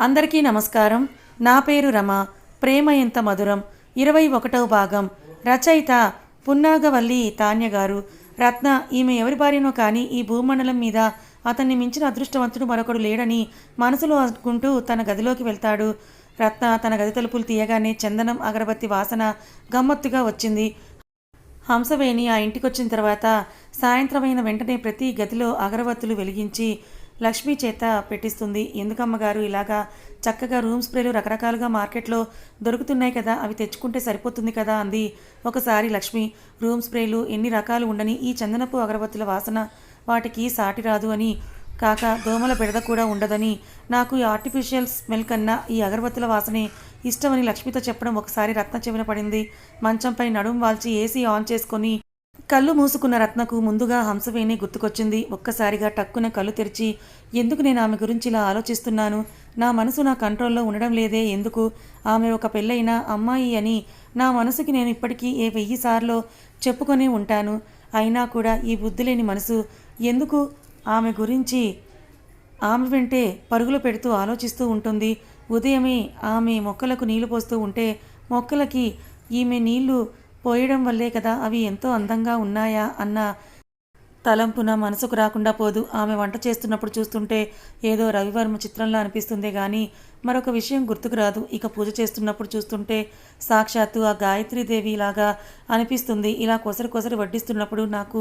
అందరికీ నమస్కారం. నా పేరు రమ. ప్రేమ ఎంత మధురం. ఇరవై ఒకటవ భాగం. రచయిత పున్నాగవల్లి తాన్య గారు. రత్న ఈమె ఎవరి భార్యనో కానీ ఈ భూమండలం మీద అతన్ని మించిన అదృష్టవంతుడు మరొకడు లేడని మనసులో అనుకుంటూ తన గదిలోకి వెళ్తాడు. రత్న తన గది తలుపులు తీయగానే చందనం అగరబత్తి వాసన గమ్మత్తుగా వచ్చింది. హంసవేణి ఆ ఇంటికొచ్చిన తర్వాత సాయంత్రమైన వెంటనే ప్రతి గదిలో అగరబత్తులు వెలిగించి లక్ష్మి చేత పెట్టిస్తుంది. ఎందుకమ్మగారు ఇలాగా చక్కగా రూమ్ స్ప్రేలు రకరకాలుగా మార్కెట్లో దొరుకుతున్నాయి కదా అవి తెచ్చుకుంటే సరిపోతుంది కదా అంది. ఒకసారి లక్ష్మి రూమ్ స్ప్రేలు ఎన్ని రకాలు ఉండని ఈ చందనపు అగరబత్తుల వాసన వాటికి సాటి రాదు అని కాక దోమల బెడద కూడా ఉండదని నాకు ఈ ఆర్టిఫిషియల్ స్మెల్ కన్నా ఈ అగరబత్తుల వాసనే ఇష్టమని లక్ష్మితో చెప్పడం ఒకసారి రత్న చెవిన పడింది. మంచంపై నడుం వాల్చి ఏసీ ఆన్ చేసుకొని కళ్ళు మూసుకున్న రత్నకు ముందుగా హంసవేణి గుర్తుకొచ్చింది. ఒక్కసారిగా టక్కున కళ్ళు తెరిచి ఎందుకు నేను ఆమె గురించి ఇలా ఆలోచిస్తున్నాను? నా మనసు నా కంట్రోల్లో ఉండడం లేదే. ఎందుకు? ఆమె ఒక పెళ్ళైన అమ్మాయి అని నా మనసుకి నేను ఇప్పటికీ ఏ వెయ్యి సార్లో చెప్పుకొని ఉంటాను. అయినా కూడా ఈ బుద్ధి లేని మనసు ఎందుకు ఆమె గురించి ఆమె వెంటే పరుగులు పెడుతూ ఆలోచిస్తూ ఉంటుంది. ఉదయమే ఆమె మొక్కలకు నీళ్ళు పోస్తూ ఉంటే మొక్కలకి ఈమె నీళ్ళు పోయడం వల్లే కదా అవి ఎంతో అందంగా ఉన్నాయా అన్న తలంపున మనసుకు రాకుండా పోదు. ఆమె వంట చేస్తున్నప్పుడు చూస్తుంటే ఏదో రవివర్మ చిత్రంలో అనిపిస్తుందే కానీ మరొక విషయం గుర్తుకు రాదు. ఇక పూజ చేస్తున్నప్పుడు చూస్తుంటే సాక్షాత్తు ఆ గాయత్రీదేవి లాగా అనిపిస్తుంది. ఇలా కొసరి కొసరి వడ్డిస్తున్నప్పుడు నాకు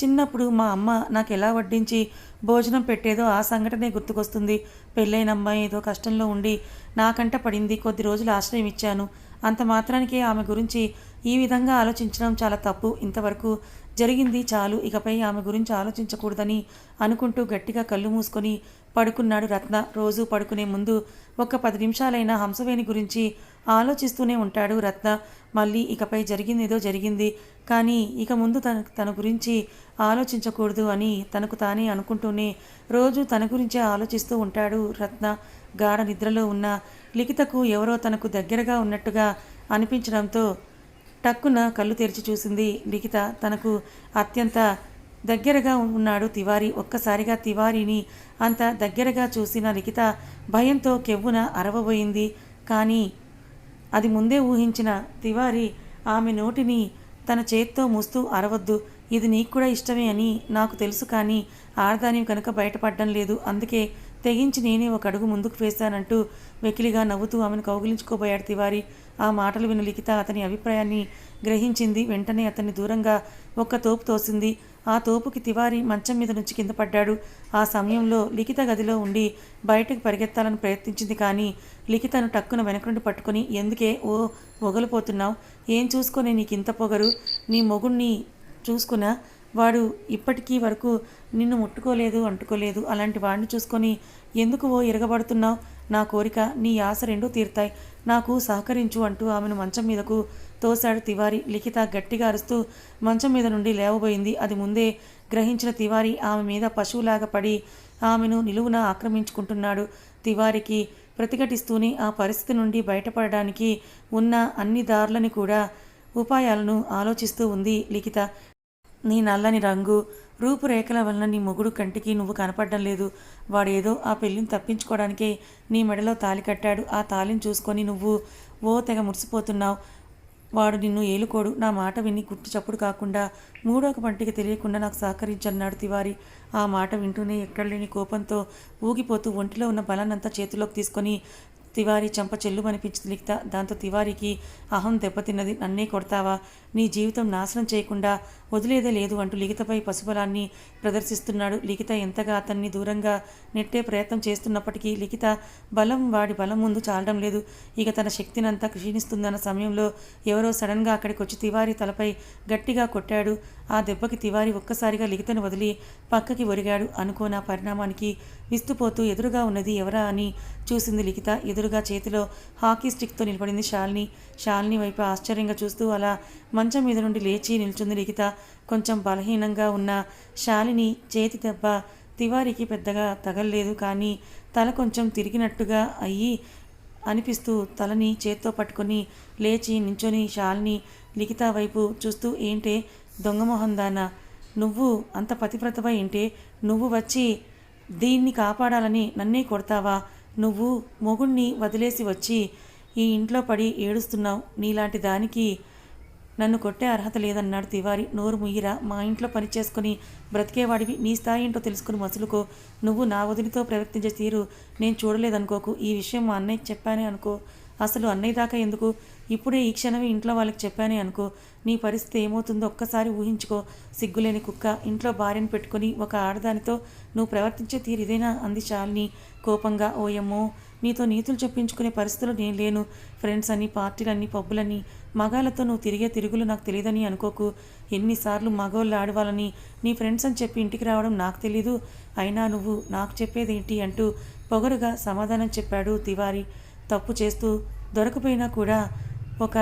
చిన్నప్పుడు మా అమ్మ నాకు ఎలా వడ్డించి భోజనం పెట్టేదో ఆ సంఘటనే గుర్తుకొస్తుంది. పెళ్ళైన అమ్మాయి ఏదో కష్టంలో ఉండి నాకంట పడింది. కొద్ది రోజులు ఆశ్రయం ఇచ్చాను. అంత మాత్రానికే ఆమె గురించి ఈ విధంగా ఆలోచించడం చాలా తప్పు. ఇంతవరకు జరిగింది చాలు. ఇకపై ఆమె గురించి ఆలోచించకూడదని అనుకుంటూ గట్టిగా కళ్ళు మూసుకొని పడుకున్నాడు రత్న. రోజు పడుకునే ముందు ఒక పది నిమిషాలైనా హంసవేణి గురించి ఆలోచిస్తూనే ఉంటాడు రత్న. మళ్ళీ ఇకపై జరిగిందేదో జరిగింది. కానీ ఇక ముందు తన తన గురించి ఆలోచించకూడదు అని తనకు తానే అనుకుంటూనే రోజు తన గురించే ఆలోచిస్తూ ఉంటాడు రత్న. గాఢ నిద్రలో ఉన్న లిఖితకు ఎవరో తనకు దగ్గరగా ఉన్నట్టుగా అనిపించడంతో టక్కున కళ్ళు తెరిచి చూసింది లిఖిత. తనకు అత్యంత దగ్గరగా ఉన్నాడు తివారి. ఒక్కసారిగా తివారీని అంత దగ్గరగా చూసిన లిఖిత భయంతో కెవ్వున అరవబోయింది. కానీ అది ముందే ఊహించిన తివారి ఆమె నోటిని తన చేత్తో మూస్తూ అరవద్దు. ఇది నీకు కూడా ఇష్టమే అని నాకు తెలుసు కానీ ఆడదాని కనుక బయటపడడం లేదు. అందుకే తెగించి నేనే ఒక అడుగు ముందుకు వేశానంటూ వెకిలిగా నవ్వుతూ ఆమెను కౌగిలించుకోబోయాడు తివారి. ఆ మాటలు విన్న లిఖిత అతని అభిప్రాయాన్ని గ్రహించింది. వెంటనే అతన్ని దూరంగా ఒక్క తోపు తోసింది. ఆ తోపుకి తివారి మంచం మీద నుంచి కింద పడ్డాడు. ఆ సమయంలో లిఖిత గదిలో ఉండి బయటకు పరిగెత్తాలని ప్రయత్నించింది కానీ లిఖితను టక్కున వెనక నుండి పట్టుకొని ఎందుకే? ఓ పొగలిపోతున్నావు ఏం చూసుకొని నీకు ఇంత పొగరు. నీ మొగుణ్ణి చూసుకున్నా? వాడు ఇప్పటికీ వరకు నిన్ను ముట్టుకోలేదు అంటుకోలేదు. అలాంటి వాడిని చూసుకొని ఎందుకు ఓ ఇరగబడుతున్నావు? నా కోరిక నీ ఆశ రెండూ తీర్తాయి. నాకు సహకరించు అంటూ ఆమెను మంచం మీదకు తోశాడు తివారి. లిఖిత గట్టిగా అరుస్తూ మంచం మీద నుండి లేవబోయింది. అది ముందే గ్రహించిన తివారి ఆమె మీద పశువులాగా పడి ఆమెను నిలువున ఆక్రమించుకుంటున్నాడు. తివారికి ప్రతిఘటిస్తూనే ఆ పరిస్థితి నుండి బయటపడడానికి ఉన్న అన్ని దారులని కూడా ఉపాయాలను ఆలోచిస్తూ ఉంది లిఖిత. నీ నల్లని రంగు రూపురేఖల వలన నీ మొగుడు కంటికి నువ్వు కనపడడం లేదు. వాడేదో ఆ పెళ్ళిని తప్పించుకోవడానికే నీ మెడలో తాలి కట్టాడు. ఆ తాలిని చూసుకొని నువ్వు ఓ తెగ మురిసిపోతున్నావు. వాడు నిన్ను ఏలుకోడు. నా మాట విని గుట్టు చప్పుడు కాకుండా మూడొక పంటికి తెలియకుండా నాకు సహకరించన్నాడు తివారి. ఆ మాట వింటూనే ఎక్కడలేని కోపంతో ఊగిపోతూ ఒంటిలో ఉన్న బలాన్నంతా చేతిలోకి తీసుకొని తివారీ చెంప చెల్లుమనిపించింది లిఖిత. దాంతో తివారీకి అహం దెబ్బతిన్నది నన్నే కొడతావా? నీ జీవితం నాశనం చేయకుండా వదిలేదే లేదు అంటూ లిఖితపై పశుబలాన్ని ప్రదర్శిస్తున్నాడు లిఖిత. ఎంతగా అతన్ని దూరంగా నెట్టే ప్రయత్నం చేస్తున్నప్పటికీ లిఖిత బలం వాడి బలం ముందు చాలడం లేదు. ఇక తన శక్తినంతా క్షీణిస్తుందన్న సమయంలో ఎవరో సడన్గా అక్కడికి వచ్చి తివారీ తలపై గట్టిగా కొట్టాడు. ఆ దెబ్బకి తివారీ ఒక్కసారిగా లిఖితను వదిలి పక్కకి ఒరిగాడు. అనుకోన పరిణామానికి విస్తుపోతూ ఎదురుగా ఉన్నది ఎవరా అని చూసింది లిఖిత. ఎదురు ఎదురుగా చేతిలో హాకీ స్టిక్తో నిలబడింది శాలిని శాలిని వైపు ఆశ్చర్యంగా చూస్తూ అలా మంచం మీద నుండి లేచి నిల్చుంది లిఖిత. కొంచెం బలహీనంగా ఉన్న శాలిని చేతి దెబ్బ తివారికి పెద్దగా తగలలేదు కానీ తల కొంచెం తిరిగినట్టుగా అయ్యి అనిపిస్తూ తలని చేత్తో పట్టుకొని లేచి నించొని శాలిని లిఖిత వైపు చూస్తూ ఏంటే దొంగమొహం దానా? నువ్వు అంత పతివ్రతవా ఏంటే నువ్వు వచ్చి దీన్ని కాపాడాలని నన్నే కొడతావా? నువ్వు మొగుణ్ణి వదిలేసి వచ్చి ఈ ఇంట్లో పడి ఏడుస్తున్నావు. నీలాంటి దానికి నన్ను కొట్టే అర్హత లేదన్నాడు తివారి. నోరు ముయ్యిరా. మా ఇంట్లో పని చేసుకుని బ్రతికేవాడివి. నీ స్థాయి ఏంటో తెలుసుకుని మసులుకో. నువ్వు నా వదిలితో ప్రవర్తించే తీరు నేను చూడలేదనుకోకు. ఈ విషయం మా అన్నయ్య చెప్పానే అనుకో. అసలు అన్నయ్య దాకా ఎందుకు? ఇప్పుడే ఈ క్షణమే ఇంట్లో వాళ్ళకి చెప్పానే అనుకో. నీ పరిస్థితి ఏమవుతుందో ఒక్కసారి ఊహించుకో. సిగ్గులేని కుక్క ఇంట్లో భార్యను పెట్టుకుని ఒక ఆడదానితో నువ్వు ప్రవర్తించే తీరు అంది శాలిని కోపంగా. ఓయమ్మో నీతో నీతులు చెప్పించుకునే పరిస్థితులు నేను లేను. ఫ్రెండ్స్ అని పార్టీలన్నీ పబ్బులని మగాళ్ళతో నువ్వు తిరిగే తిరుగులు నాకు తెలియదని అనుకోకు. ఎన్నిసార్లు మగవాళ్ళు ఆడవాళ్ళని నీ ఫ్రెండ్స్ అని చెప్పి ఇంటికి రావడం నాకు తెలీదు. అయినా నువ్వు నాకు చెప్పేదేంటి అంటూ పొగరుగా సమాధానం చెప్పాడు తివారి. తప్పు చేస్తూ దొరకపోయినా కూడా ఒక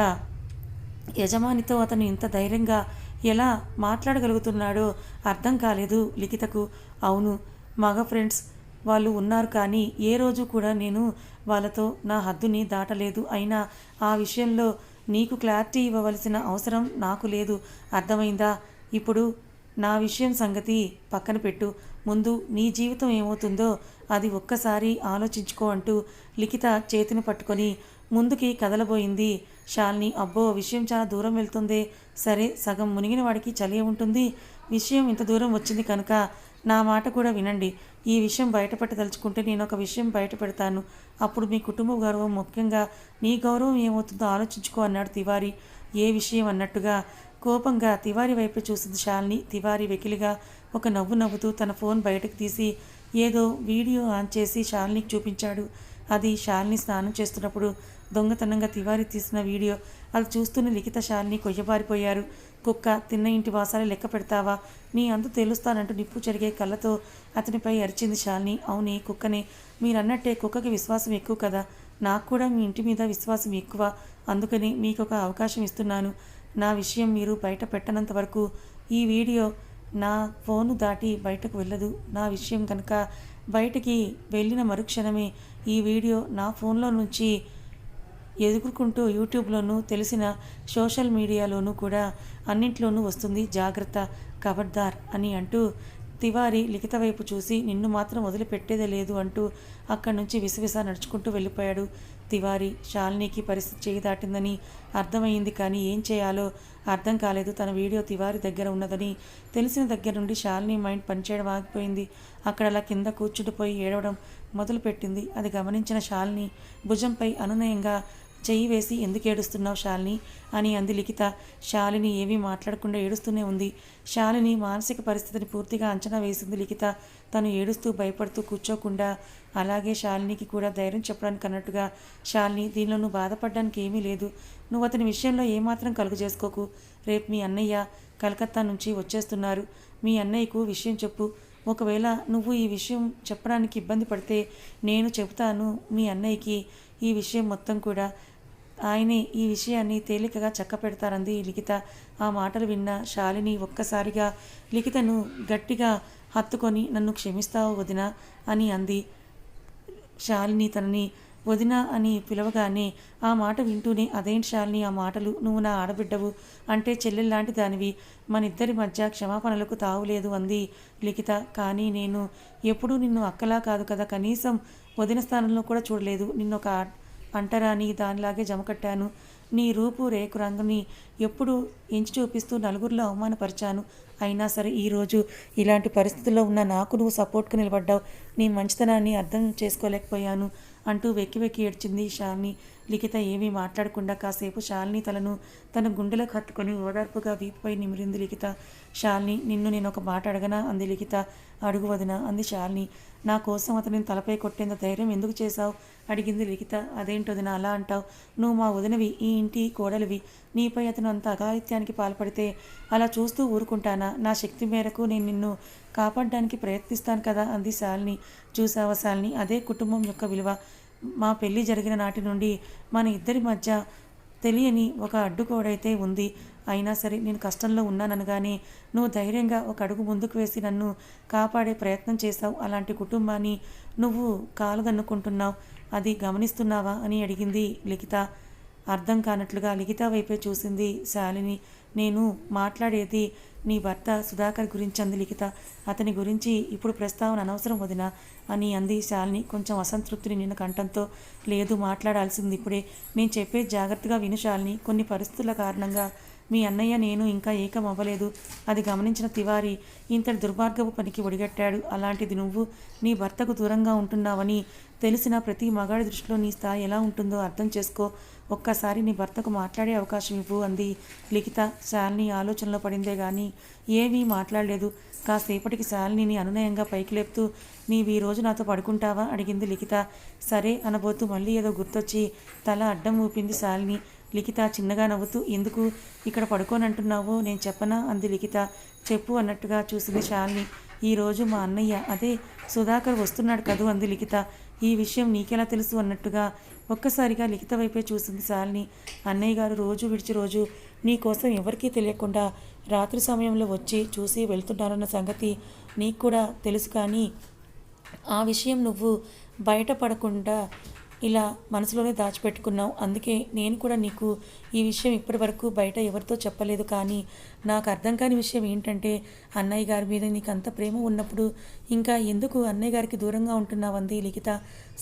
యజమానితో అతను ఇంత ధైర్యంగా ఎలా మాట్లాడగలుగుతున్నాడో అర్థం కాలేదు లిఖితకు. అవును మగ ఫ్రెండ్స్ వాళ్ళు ఉన్నారు కానీ ఏ రోజు కూడా నేను వాళ్ళతో నా హద్దుని దాటలేదు. అయినా ఆ విషయంలో నీకు క్లారిటీ ఇవ్వవలసిన అవసరం నాకు లేదు. అర్థమైందా? ఇప్పుడు నా విషయం సంగతి పక్కన పెట్టు. ముందు నీ జీవితం ఏమవుతుందో అది ఒక్కసారి ఆలోచించుకో అంటూ లిఖిత చేతిని పట్టుకొని ముందుకి కదలబోయింది. షాల్ని అబ్బో విషయం చాలా దూరం వెళ్తుంది. సరే సగం మునిగిన వాడికి చలి ఉంటుంది. విషయం ఇంత దూరం వచ్చింది కనుక నా మాట కూడా వినండి. ఈ విషయం బయటపెట్టదలుచుకుంటే నేను ఒక విషయం బయట పెడతాను అప్పుడు మీ కుటుంబ గౌరవం ముఖ్యంగా నీ గౌరవం ఏమవుతుందో ఆలోచించుకో అన్నాడు తివారి. ఏ విషయం అన్నట్టుగా కోపంగా తివారి వైపు చూసింది శాలిని తివారి వెకిలిగా ఒక నవ్వు నవ్వుతూ తన ఫోన్ బయటకు తీసి ఏదో వీడియో ఆన్ చేసి షాల్నికి చూపించాడు. అది శాలిని స్నానం చేస్తున్నప్పుడు దొంగతనంగా తివారి తీసిన వీడియో. అది చూస్తూనే లిఖిత శాలిని కొయ్యబారిపోయారు. కుక్క తిన్న ఇంటి వాసాలు లెక్క పెడతావా? నీ అందు తెలుస్తానంటూ నిప్పు జరిగే కళ్ళతో అతనిపై అరిచింది శాలిని. అవునే కుక్కనే మీరన్నట్టే కుక్కకి విశ్వాసం ఎక్కువ కదా? నాకు కూడా మీ ఇంటి మీద విశ్వాసం ఎక్కువ. అందుకని మీకు ఒక అవకాశం ఇస్తున్నాను. నా విషయం మీరు బయట పెట్టనంత వరకు ఈ వీడియో నా ఫోను దాటి బయటకు వెళ్ళదు. నా విషయం కనుక బయటికి వెళ్ళిన మరుక్షణమే ఈ వీడియో నా ఫోన్లో నుంచి ఎదుర్కొంటూ యూట్యూబ్లోనూ తెలిసిన సోషల్ మీడియాలోనూ కూడా అన్నింట్లోనూ వస్తుంది జాగ్రత్త ఖబర్దార్ అని అంటూ తివారి లిఖిత వైపు చూసి నిన్ను మాత్రం వదిలిపెట్టేదే లేదు అంటూ అక్కడి నుంచి విసవిస నడుచుకుంటూ వెళ్ళిపోయాడు తివారి. శాలినికి పరిస్థితి చేయి దాటిందని అర్థమైంది కానీ ఏం చేయాలో అర్థం కాలేదు. తన వీడియో తివారి దగ్గర ఉన్నదని తెలిసిన దగ్గర నుండి శాలిని మైండ్ పనిచేయడం ఆగిపోయింది. అక్కడ అలా కింద కూర్చుండిపోయి ఏడవడం మొదలుపెట్టింది. అది గమనించిన శాలిని భుజంపై అనునయంగా చెయ్యి వేసి ఎందుకు ఏడుస్తున్నావు శాలిని? అని అంది లిఖిత. శాలిని ఏమీ మాట్లాడకుండా ఏడుస్తూనే ఉంది. శాలిని మానసిక పరిస్థితిని పూర్తిగా అంచనా వేసింది లిఖిత. తను ఏడుస్తూ భయపడుతూ కూర్చోకుండా అలాగే శాలినికి కూడా ధైర్యం చెప్పడానికి అన్నట్టుగా శాలిని దీనిలో నువ్వు బాధపడడానికి ఏమీ లేదు. నువ్వు అతని విషయంలో ఏమాత్రం కలుగు చేసుకోకు. రేపు మీ అన్నయ్య కలకత్తా నుంచి వచ్చేస్తున్నారు. మీ అన్నయ్యకు విషయం చెప్పు. ఒకవేళ నువ్వు ఈ విషయం చెప్పడానికి ఇబ్బంది పడితే నేను చెబుతాను మీ అన్నయ్యకి. ఈ విషయం మొత్తం కూడా ఆయనే ఈ విషయాన్ని తేలికగా చక్కపెడతారంది లిఖిత. ఆ మాటలు విన్న శాలిని ఒక్కసారిగా లిఖితను గట్టిగా హత్తుకొని నన్ను క్షమిస్తావు వదిన అని అంది. శాలిని తనని వదిన అని పిలవగానే ఆ మాట వింటూనే అదేంటి శాలిని ఆ మాటలు నువ్వు నా ఆడబిడ్డవు అంటే చెల్లెల్లాంటి దానివి. మన ఇద్దరి మధ్య క్షమాపణలకు తావులేదు అంది లిఖిత. కానీ నేను ఎప్పుడూ నిన్ను అక్కలా కాదు కదా కనీసం వదిన స్థానంలో కూడా చూడలేదు. నిన్నొక ఒక అంటరాని దానిలాగే జమకట్టాను నీ రూపు రేకు రంగుని ఎప్పుడు ఎంచి చూపిస్తూ నలుగురిలో అవమానపరిచాను. అయినా సరే ఈరోజు ఇలాంటి పరిస్థితుల్లో ఉన్న నాకు నువ్వు సపోర్ట్గా నిలబడ్డావు. నీ మంచితనాన్ని అర్థం చేసుకోలేకపోయాను అంటూ వెక్కి వెక్కి ఏడ్చింది షాల్ని లిఖిత ఏమీ మాట్లాడకుండా కాసేపు శాలిని తలను తన గుండెలకు హత్తుకొని ఓదార్పుగా వీపుపై నిమిరింది లిఖిత. శాలిని నిన్ను నేను ఒక మాట అడగనా? అంది లిఖిత. అడుగు వదిన అంది శాలిని. నా కోసం అతనిని తలపై కొట్టేంత ధైర్యం ఎందుకు చేశావు? అడిగింది లిఖిత. అదేంటొదిన అలా అంటావు? నువ్వు మా వదినవి ఈ ఇంటి కోడలివి. నీపై అతను అంత అఘాయిత్యానికి పాల్పడితే అలా చూస్తూ ఊరుకుంటానా? నా శక్తి మేరకు నేను నిన్ను కాపాడడానికి ప్రయత్నిస్తాను కదా? అంది శాలిని. చూసావా శాలిని? అదే కుటుంబం యొక్క విలువ. మా పెళ్ళి జరిగిన నాటి నుండి మన ఇద్దరి మధ్య తెలియని ఒక అడ్డుకోడైతే ఉంది. అయినా సరే నేను కష్టంలో ఉన్నాననగానే నువ్వు ధైర్యంగా ఒక అడుగు ముందుకు వేసి నన్ను కాపాడే ప్రయత్నం చేశావు. అలాంటి కుటుంబాన్ని నువ్వు కాలుదన్నుకుంటున్నావు అది గమనిస్తున్నావా అని అడిగింది లిఖిత. అర్థం కానట్లుగా లిఖిత వైపే చూసింది శాలిని. నేను మాట్లాడేది నీ భర్త సుధాకర్ గురించి అంది లిఖిత. అతని గురించి ఇప్పుడు ప్రస్తావన అనవసరం వదిన అని అంది శాలిని కొంచెం అసంతృప్తిని నిన్న కంఠంతో. లేదు మాట్లాడాల్సింది ఇప్పుడే. నేను చెప్పేది జాగ్రత్తగా విను శాలిని. కొన్ని పరిస్థితుల కారణంగా మీ అన్నయ్య నేను ఇంకా ఏకం అవ్వలేదు. అది గమనించిన తివారి ఇంతటి దుర్మార్గపు పనికి ఒడిగట్టాడు. అలాంటిది నువ్వు నీ భర్తకు దూరంగా ఉంటున్నావని తెలిసిన ప్రతి మగాడి దృష్టిలో నీ స్థాయి ఎలా ఉంటుందో అర్థం చేసుకో. ఒక్కసారి నీ భర్తకు మాట్లాడే అవకాశం ఇవ్వు అంది. లిఖిత శాలిని ఆలోచనలో పడిందే గాని ఏమీ మాట్లాడలేదు. కాసేపటికి శాలిని అనునయంగా పైకి లేపుతూ నీవి ఈ రోజు నాతో పడుకుంటావా? అడిగింది లిఖిత. సరే అనబోతూ మళ్ళీ ఏదో గుర్తొచ్చి తల అడ్డం ఊపింది శాలిని. లిఖిత చిన్నగా నవ్వుతూ ఎందుకు ఇక్కడ పడుకోనంటున్నావో నేను చెప్పనా? అంది లిఖిత. చెప్పు అన్నట్టుగా చూసింది శాలిని ఈరోజు మా అన్నయ్య అదే సుధాకర్ వస్తున్నాడు కదూ? అంది లిఖిత. ఈ విషయం నీకెలా తెలుసు? అన్నట్టుగా ఒక్కసారిగా లిఖిత వైపే చూసింది శాలిని. అన్నయ్య గారు రోజు విడిచి రోజు నీ కోసం ఎవరికీ తెలియకుండా రాత్రి సమయంలో వచ్చి చూసి వెళ్తున్నారన్న సంగతి నీకు కూడా తెలుసు కానీ ఆ విషయం నువ్వు బయటపడకుండా ఇలా మనసులోనే దాచిపెట్టుకున్నావు. అందుకే నేను కూడా నీకు ఈ విషయం ఇప్పటి వరకు బయట ఎవరితో చెప్పలేదు. కానీ నాకు అర్థం కాని విషయం ఏంటంటే అన్నయ్య గారి మీద నీకు అంత ప్రేమ ఉన్నప్పుడు ఇంకా ఎందుకు అన్నయ్య గారికి దూరంగా ఉంటున్నావంది లిఖిత?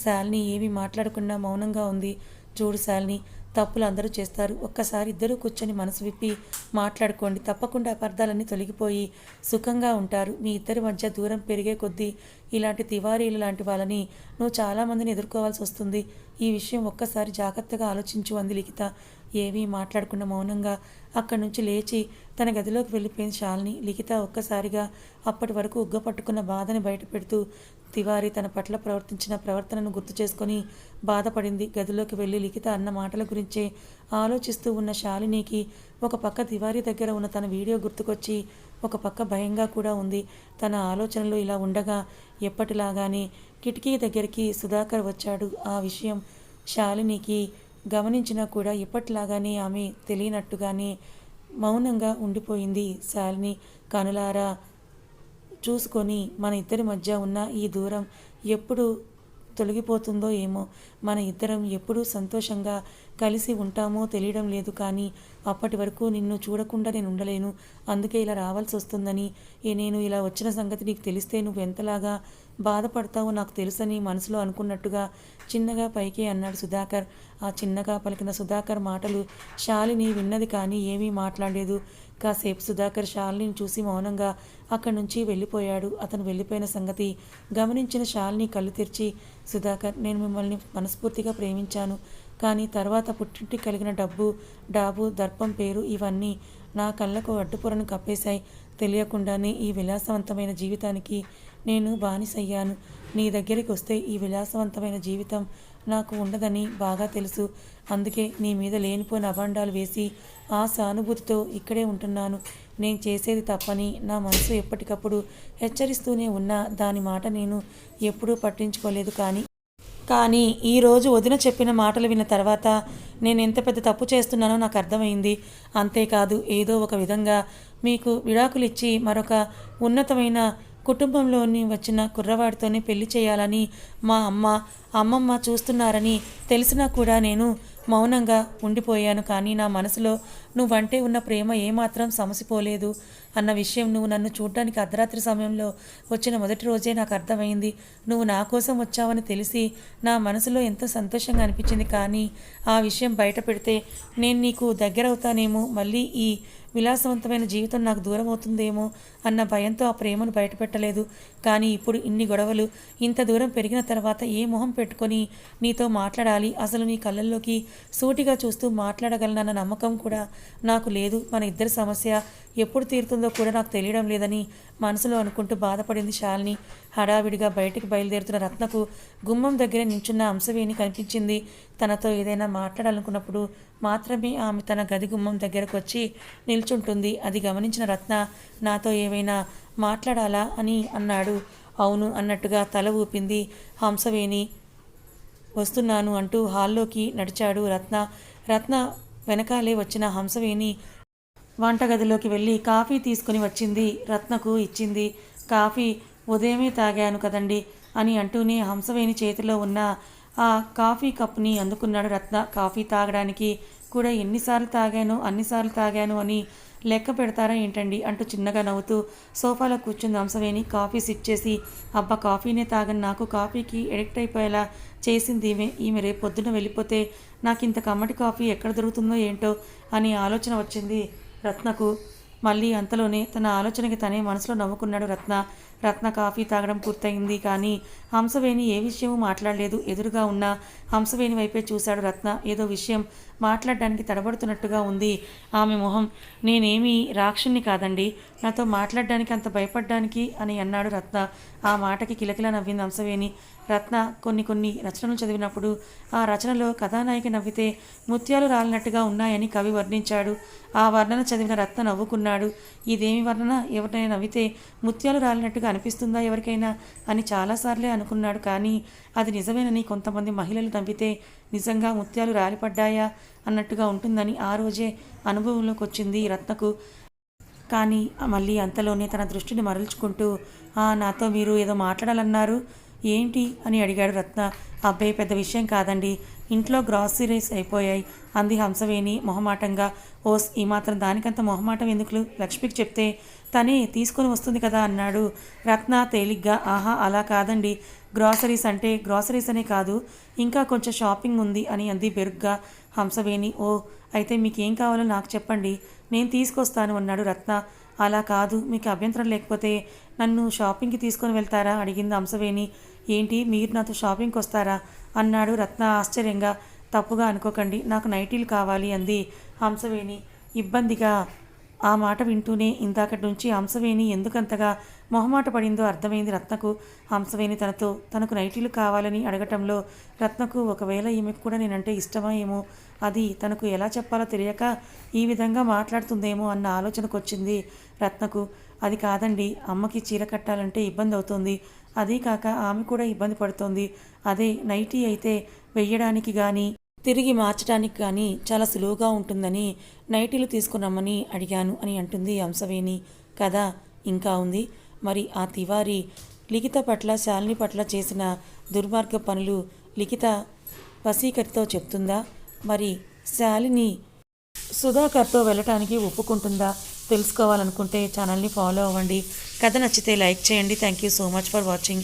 శాలిని ఏమీ మాట్లాడకుండా మౌనంగా ఉంది. చూడు శాలిని తప్పులు అందరూ చేస్తారు. ఒక్కసారి ఇద్దరూ కూర్చొని మనసు విప్పి మాట్లాడుకోండి. తప్పకుండా అపార్థాలన్నీ తొలగిపోయి సుఖంగా ఉంటారు. మీ ఇద్దరి మధ్య దూరం పెరిగే కొద్దీ ఇలాంటి తివారీలు లాంటి వాళ్ళని నువ్వు చాలామందిని ఎదుర్కోవాల్సి వస్తుంది. ఈ విషయం ఒక్కసారి జాగ్రత్తగా ఆలోచించు అంది లిఖిత. ఏమీ మాట్లాడకుండా మౌనంగా అక్కడి నుంచి లేచి తన గదిలోకి వెళ్ళిపోయింది శాలిని. లిఖిత ఒక్కసారిగా అప్పటి వరకు ఉగ్గపట్టుకున్న బాధని బయటపెడుతూ తివారి తన పట్ల ప్రవర్తించిన ప్రవర్తనను గుర్తు చేసుకొని బాధపడింది. గదిలోకి వెళ్ళి లిఖిత అన్న మాటల గురించే ఆలోచిస్తూ ఉన్న శాలినికి ఒక పక్క తివారి దగ్గర ఉన్న తన వీడియో గుర్తుకొచ్చి ఒక పక్క భయంగా కూడా ఉంది. తన ఆలోచనలు ఇలా ఉండగా ఎప్పటిలాగానే కిటికీ దగ్గరికి సుధాకర్ వచ్చాడు. ఆ విషయం శాలినికి గమనించినా కూడా ఎప్పటిలాగానే ఆమె తెలియనట్టుగానే మౌనంగా ఉండిపోయింది శాలిని. కనులారా చూసుకొని మన ఇద్దరి మధ్య ఉన్న ఈ దూరం ఎప్పుడు తొలగిపోతుందో ఏమో. మన ఇద్దరం ఎప్పుడూ సంతోషంగా కలిసి ఉంటామో తెలియడం లేదు కానీ అప్పటి వరకు నిన్ను చూడకుండా నేను ఉండలేను. అందుకే ఇలా రావాల్సి వస్తుందని నేను ఇలా వచ్చిన సంగతి నీకు తెలిస్తే నువ్వు ఎంతలాగా బాధపడతావో నాకు తెలుసని మనసులో అనుకున్నట్టుగా చిన్నగా పైకి అన్నాడు సుధాకర్. ఆ చిన్నగా పలికిన సుధాకర్ మాటలు శాలిని విన్నది కానీ ఏమీ మాట్లాడలేదు. కాసేపు సుధాకర్ శాలిని చూసి మౌనంగా అక్కడి నుంచి వెళ్ళిపోయాడు. అతను వెళ్ళిపోయిన సంగతి గమనించిన శాలిని కళ్ళు తెరిచి సుధాకర్ నేను మిమ్మల్ని మనస్ఫూర్తిగా ప్రేమించాను. కానీ తర్వాత పుట్టింటి కలిగిన డబ్బు డాబు దర్పం పేరు ఇవన్నీ నా కళ్ళకు అడ్డుపొరను కప్పేశాయి. తెలియకుండానే ఈ విలాసవంతమైన జీవితానికి నేను బానిసయ్యాను. నీ దగ్గరికి వస్తే ఈ విలాసవంతమైన జీవితం నాకు ఉండదని బాగా తెలుసు. అందుకే నీ మీద లేనిపోయిన అభండాలు వేసి ఆ సానుభూతితో ఇక్కడే ఉంటున్నాను. నేను చేసేది తప్పని నా మనసు ఎప్పటికప్పుడు హెచ్చరిస్తూనే ఉన్నా. దాని మాట నేను ఎప్పుడూ పట్టించుకోలేదు కానీ కానీ ఈరోజు వదిన చెప్పిన మాటలు విన్న తర్వాత నేను ఎంత పెద్ద తప్పు చేస్తున్నానో నాకు అర్థమైంది. అంతేకాదు ఏదో ఒక విధంగా మీకు విడాకులు ఇచ్చి మరొక ఉన్నతమైన కుటుంబంలోని వచ్చిన కుర్రవాడితోనే పెళ్ళి చేయాలని మా అమ్మ అమ్మమ్మ చూస్తున్నారని తెలిసినా కూడా నేను మౌనంగా ఉండిపోయాను కానీ నా మనసులో నువ్వంటే ఉన్న ప్రేమ ఏమాత్రం సమసిపోలేదు అన్న విషయం నువ్వు నన్ను చూడ్డానికి అర్ధరాత్రి సమయంలో వచ్చిన మొదటి రోజే నాకు అర్థమైంది. నువ్వు నా కోసం వచ్చావని తెలిసి నా మనసులో ఎంతో సంతోషంగా అనిపించింది కానీ ఆ విషయం బయట పెడితే నేను నీకు దగ్గరవుతానేమో మళ్ళీ ఈ విలాసవంతమైన జీవితం నాకు దూరం అవుతుందేమో అన్న భయంతో ఆ ప్రేమను బయటపెట్టలేదు. కానీ ఇప్పుడు ఇన్ని గొడవలు ఇంత దూరం పెరిగిన తర్వాత ఏ మొహం పెట్టుకొని నీతో మాట్లాడాలి? అసలు నీ కళ్ళల్లోకి సూటిగా చూస్తూ మాట్లాడగలనన్న నమ్మకం కూడా నాకు లేదు. మన ఇద్దరి సమస్య ఎప్పుడు తీరుతుందో కూడా నాకు తెలియడం లేదని మనసులో అనుకుంటూ బాధపడింది శాలిని. హడావిడిగా బయటికి బయలుదేరుతున్న రత్నకు గుమ్మం దగ్గర నించున్న అంశవేణి కనిపించింది. తనతో ఏదైనా మాట్లాడాలనుకున్నప్పుడు మాత్రమే ఆమె తన గది గుమ్మం దగ్గరకు వచ్చి నిల్చుంటుంది. అది గమనించిన రత్న నాతో ఏమైనా మాట్లాడాలా? అని అన్నాడు. అవును అన్నట్టుగా తల ఊపింది హంసవేణి. వస్తున్నాను అంటూ హాల్లోకి నడిచాడు రత్న. రత్న వెనకాలే వచ్చిన హంసవేణి వంటగదిలోకి వెళ్ళి కాఫీ తీసుకుని వచ్చింది. రత్నకు ఇచ్చింది. కాఫీ ఉదయమే తాగాను కదండి అని అంటూనే హంసవేణి చేతిలో ఉన్న ఆ కాఫీ కప్ని అందుకున్నాడు రత్న. కాఫీ తాగడానికి కూడా ఎన్నిసార్లు తాగాను అన్నిసార్లు తాగాను అని లెక్క పెడతారా ఏంటండి అంటూ చిన్నగా నవ్వుతూ సోఫాలో కూర్చుంది హంసవేణి. కాఫీ సిట్ చేసి అబ్బా కాఫీనే తాగని. నాకు కాఫీకి ఎడిక్ట్ అయిపోయేలా చేసింది ఈమె. ఈమె రేపు పొద్దున వెళ్ళిపోతే నాకు ఇంత కమ్మటి కాఫీ ఎక్కడ దొరుకుతుందో ఏంటో అని ఆలోచన వచ్చింది రత్నకు మళ్ళీ అంతలోనే తన ఆలోచనకి తనే మనసులో నవ్వుకున్నాడు రత్న. రత్న కాఫీ తాగడం పూర్తయింది కానీ హంసవేణి ఏ విషయమూ మాట్లాడలేదు. ఎదురుగా ఉన్న హంసవేణి వైపే చూశాడు రత్న. ఏదో విషయం మాట్లాడడానికి తడబడుతున్నట్టుగా ఉంది. ఆమె మొహం నేనేమీ రాక్షుణ్ణి కాదండి. నాతో మాట్లాడడానికి అంత భయపడ్డానికి అని అన్నాడు రత్న. ఆ మాటకి కిలకిల నవ్వింది హంసవేణి. రత్న కొన్ని కొన్ని రచనలు చదివినప్పుడు ఆ రచనలో కథానాయిక నవ్వితే ముత్యాలు రాలినట్టుగా ఉన్నాయని కవి వర్ణించాడు. ఆ వర్ణన చదివిన రత్న నవ్వుకున్నాడు. ఇదేమి వర్ణన? ఎవరినైనా నవ్వితే ముత్యాలు రాలినట్టుగా అనిపిస్తుందా ఎవరికైనా అని చాలాసార్లే అనుకున్నాడు. కానీ అది నిజమేనని కొంతమంది మహిళలు నవ్వితే నిజంగా ముత్యాలు రాలిపడ్డాయా అన్నట్టుగా ఉంటుందని ఆ రోజే అనుభవంలోకి వచ్చింది రత్నకు. కానీ మళ్ళీ అంతలోనే తన దృష్టిని మరల్చుకుంటూ "ఆ, నాతో మీరు ఏదో మాట్లాడాలన్నారు? ఏంటి? అని అడిగాడు రత్న. అబ్బాయి పెద్ద విషయం కాదండి. ఇంట్లో గ్రాసరీస్ అయిపోయాయి. అంది హంసవేణి మొహమాటంగా. ఓస్ ఈ మాత్రం దానికంత మొహమాటం ఎందుకు లక్ష్మికి చెప్తే తనే తీసుకొని వస్తుంది కదా అన్నాడు. రత్న తేలిగ్గా ఆహా అలా కాదండి. గ్రాసరీస్ అంటే గ్రాసరీస్ అనే కాదు. ఇంకా కొంచెం షాపింగ్ ఉంది అని అంది బెరుగ్గా. హంసవేణి ఓ అయితే మీకేం కావాలో నాకు చెప్పండి. నేను తీసుకొస్తాను అన్నాడు రత్న. అలా కాదు. మీకు అభ్యంతరం లేకపోతే నన్ను షాపింగ్కి తీసుకొని వెళ్తారా? అడిగింది హంసవేణి. ఏంటి? మీరు నాతో షాపింగ్కి వస్తారా? అన్నాడు రత్న ఆశ్చర్యంగా. తప్పుగా అనుకోకండి. నాకు నైటీలు కావాలి అంది హంసవేణి. ఇబ్బందిగా ఆ మాట వింటూనే ఇందాకటి నుంచి హంసవేణి ఎందుకంతగా మొహమాట పడిందో అర్థమైంది రత్నకు. హంసవేణి తనతో తనకు నైటీలు కావాలని అడగటంలో రత్నకు ఒకవేళ ఈమెకు కూడా నేనంటే ఇష్టమా ఏమో? అది తనకు ఎలా చెప్పాలో తెలియక ఈ విధంగా మాట్లాడుతుందేమో అన్న ఆలోచనకు వచ్చింది రత్నకు. అది కాదండి అమ్మకి చీర కట్టాలంటే ఇబ్బంది అవుతుంది అదీ కాక ఆమె కూడా ఇబ్బంది పడుతోంది. అదే నైటీ అయితే వెయ్యడానికి కానీ తిరిగి మార్చడానికి కానీ చాలా సులువుగా ఉంటుందని నైటీలు తీసుకురమ్మని అడిగాను అని అంటుంది హంసవేణి. కదా ఇంకా ఉంది. మరి ఆ తివారి లిఖిత పట్ల శాలిని పట్ల చేసిన దుర్మార్గ పనులు లిఖిత వసీకరితో చెప్తుందా? మరి శాలిని సుధాకర్తో వెళ్ళటానికి ఒప్పుకుంటుందా? తెలుసుకోవాలనుకుంటే ఛానల్ని ఫాలో అవ్వండి. కథ నచ్చితే లైక్ చేయండి. Thank you so much for watching.